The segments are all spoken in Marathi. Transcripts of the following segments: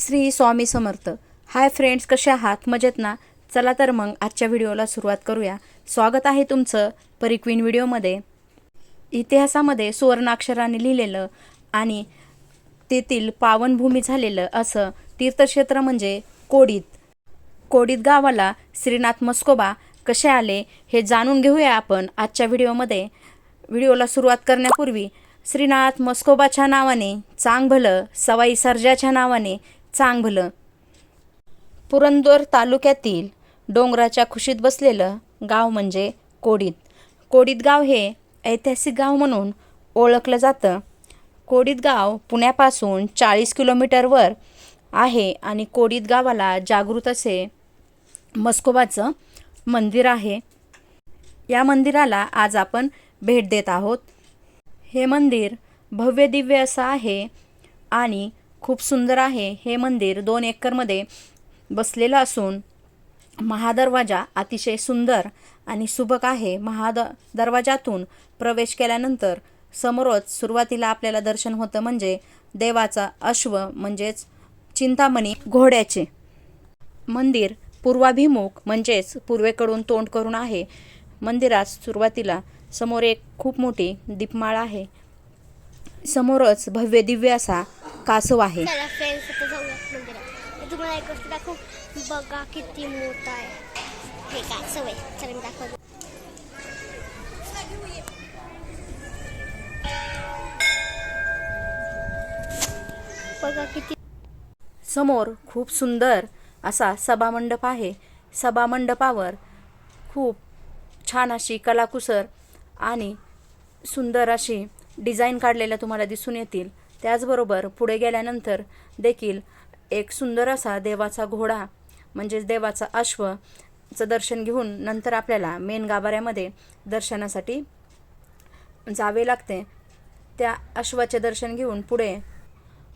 श्री स्वामी समर्थ. हाय फ्रेंड्स कसे आहात? मजेत ना? चला तर मग आजच्या व्हिडिओला सुरुवात करूया. स्वागत आहे तुमचं परिक्वीन व्हिडिओमध्ये. इतिहासामध्ये सुवर्णाक्षराने लिहिलेलं आणि तेथील पावनभूमी झालेलं असं तीर्थक्षेत्र म्हणजे कोडीत. कोडीत गावाला श्रीनाथ मस्कोबा कसे आले हे जाणून घेऊया आपण आजच्या व्हिडिओमध्ये. व्हिडिओला सुरुवात करण्यापूर्वी श्रीनाथ मस्कोबाच्या नावाने चांगभलं सवाई सर्जाच्या नावाने चांगभलं पुरंदर तालुक्यातील डोंगराच्या खुशीत बसलेलं गाव म्हणजे कोडीत. कोडीत गाव हे ऐतिहासिक गाव म्हणून ओळखलं जातं. कोडीत गाव पुण्यापासून चाळीस किलोमीटरवर आहे आणि कोडीत गावाला जागृत असे मस्कोबाचं मंदिर आहे. या मंदिराला आज आपण भेट देत आहोत. हे मंदिर भव्य दिव्य असं आहे आणि खूप सुंदर आहे हे मंदिर दोन एकरमध्ये बसलेलं असून महादरवाजा अतिशय सुंदर आणि सुबक आहे. महाद दरवाजातून प्रवेश केल्यानंतर समोरच सुरुवातीला आपल्याला दर्शन होतं म्हणजे देवाचा अश्व म्हणजेच चिंतामणी घोड्याचे. मंदिर पूर्वाभिमुख म्हणजेच पूर्वेकडून तोंड करून आहे. मंदिरात सुरुवातीला समोर एक खूप मोठी दीपमाळ आहे. समोरच भव्य दिव्य असा कासव आहे. चला फ्रेंड्स आता जाऊया मंदिरात. मी तुम्हाला एक गोष्ट दाखवू? बघा किती मोठा आहे. हे काय सवय चला मी दाखवतो. बघा किती समोर खूप सुंदर असा सभामंडप आहे. सभामंडपावर खूप छान अशी कलाकुसर आणि सुंदर अशी डिझाईन काढलेल्या तुम्हाला दिसून येतील. त्याचबरोबर पुढे गेल्यानंतर देखील एक सुंदर असा देवाचा घोडा म्हणजेच देवाचा अश्वचं दर्शन घेऊन नंतर आपल्याला मेन गाभाऱ्यामध्ये दर्शनासाठी जावे लागते. त्या अश्वाचे दर्शन घेऊन पुढे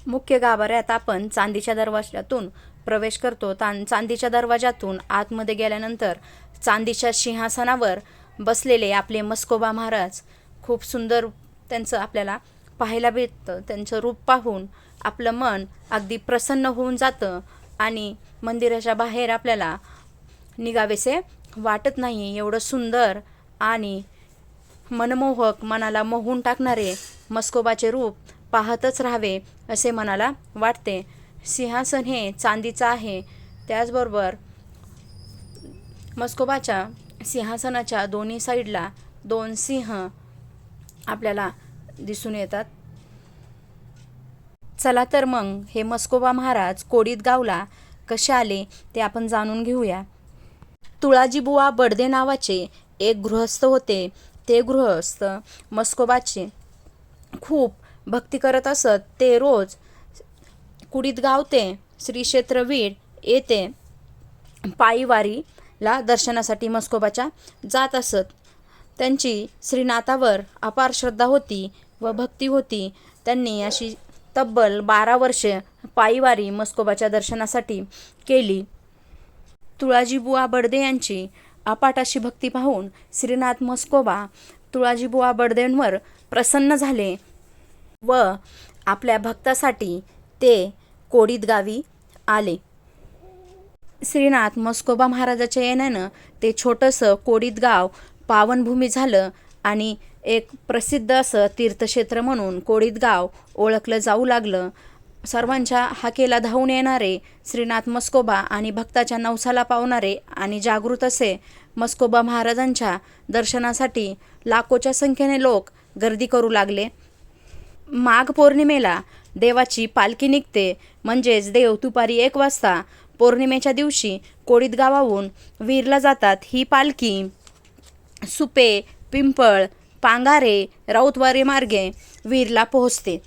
मुख्य गाभाऱ्यात आपण चांदीच्या दरवाजातून प्रवेश करतो. तां चांदीच्या दरवाजातून आतमध्ये गेल्यानंतर चांदीच्या सिंहासनावर बसलेले आपले मस्कोबा महाराज खूप सुंदर त्यांचं आपल्याला पाहायला भेटतं. त्यांचं रूप पाहून आपलं मन अगदी प्रसन्न होऊन जातं आणि मंदिराच्या बाहेर आपल्याला निघावेसे वाटत नाही एवढं सुंदर आणि मनमोहक मनाला मोहून टाकणारे मस्कोबाचे रूप पाहतच राहावे असे मनाला वाटते. सिंहासन हे चांदीचं आहे. त्याचबरोबर मस्कोबाच्या सिंहासनाच्या दोन्ही साईडला दोन सिंह आपल्याला दिसून येतात. चला तर मग हे मस्कोबा महाराज कोडीत गावला कसे आले ते आपण जाणून घेऊया. तुळाजीबुवा बडदे नावाचे एक गृहस्थ होते. ते गृहस्थ मस्कोबाचे खूप भक्ती करत असत. ते रोज कुडीत गावते श्री क्षेत्र वीड येथे पायीवारीला दर्शनासाठी मस्कोबाच्या जात असत. त्यांची श्रीनाथावर अपार श्रद्धा होती व भक्ती होती. त्यांनी अशी तब्बल बारा वर्षे पायीवारी मस्कोबाच्या दर्शनासाठी केली. तुळाजीबुवा बडदे यांची अपाट अशी भक्ती पाहून श्रीनाथ मस्कोबा तुळाजीबुवा बडदेंवर प्रसन्न झाले व आपल्या भक्तासाठी ते कोडीत गावी आले. श्रीनाथ मस्कोबा महाराजाच्या येण्यानं ते छोटंसं कोडीत गाव पावनभूमी झालं आणि एक प्रसिद्ध असं तीर्थक्षेत्र म्हणून कोळीत गाव ओळखलं जाऊ लागलं. सर्वांच्या हाकेला धावून येणारे श्रीनाथ मस्कोबा आणि भक्ताच्या नवसाला पावणारे आणि जागृत असे मस्कोबा महाराजांच्या दर्शनासाठी लाखोच्या संख्येने लोक गर्दी करू लागले. माघ पौर्णिमेला देवाची पालखी निघते. म्हणजेच देव दुपारी एक वाजता पौर्णिमेच्या दिवशी कोळीत गावाहून वीरला जातात ही पालखी. सुपे पिंपळ पांगारे राऊतवारे मार्गे वीरला पोहोचते.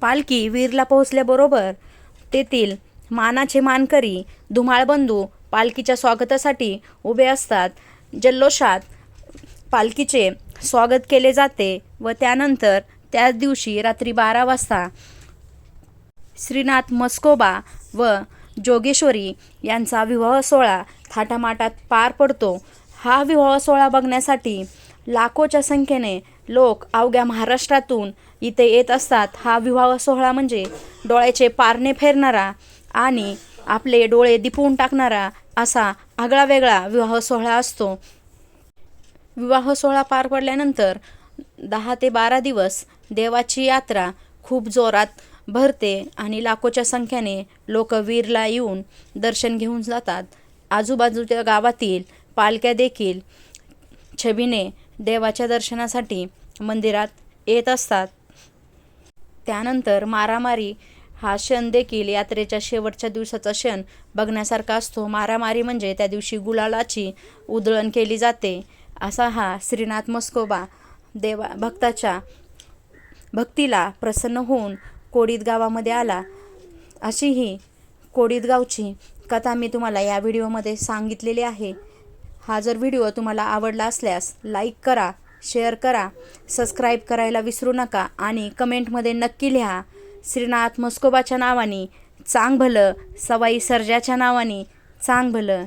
पालखी वीरला पोहोचल्याबरोबर तेथील मानाचे मानकरी धुमाळबंधू पालखीच्या स्वागतासाठी उभे असतात. जल्लोषात पालखीचे स्वागत केले जाते व त्यानंतर त्याच दिवशी रात्री बारा वाजता श्रीनाथ मस्कोबा व जोगेश्वरी यांचा विवाह सोहळा थाटामाटात पार पडतो. हा विवाह सोहळा बघण्यासाठी लाखोच्या संख्येने लोक अवघ्या महाराष्ट्रातून इथे येत असतात. हा विवाह सोहळा म्हणजे डोळ्याचे पारणे फेरणारा आणि आपले डोळे दिपवून टाकणारा असा आगळा वेगळा विवाह सोहळा असतो. विवाह सोहळा पार पडल्यानंतर दहा ते बारा दिवस देवाची यात्रा खूप जोरात भरते आणि लाखोच्या संख्येने लोक वीरला येऊन दर्शन घेऊन जातात. आजूबाजूच्या गावातील पालख्या देखील छबीने देवाच्या दर्शनासाठी मंदिरात येत असतात. त्यानंतर मारामारी हा क्षण देखील यात्रेच्या शेवटच्या दिवसाचा क्षण बघण्यासारखा असतो. मारामारी म्हणजे त्या दिवशी गुलालाची उधळण केली जाते. असा हा श्रीनाथ मस्कोबा देवा भक्ताच्या भक्तीला प्रसन्न होऊन कोडीत गावामध्ये आला. अशी ही कोडीत गावची कथा मी तुम्हाला या व्हिडिओमध्ये सांगितलेली आहे. हा जर व्हिडिओ तुम्हाला आवडला असल्यास लाईक करा शेअर करा सबस्क्राईब करायला विसरू नका आणि कमेंटमध्ये नक्की लिहा श्रीनाथ मस्कोबाच्या नावाने चांग भलं सवाई सर्जाच्या नावाने चांग भलं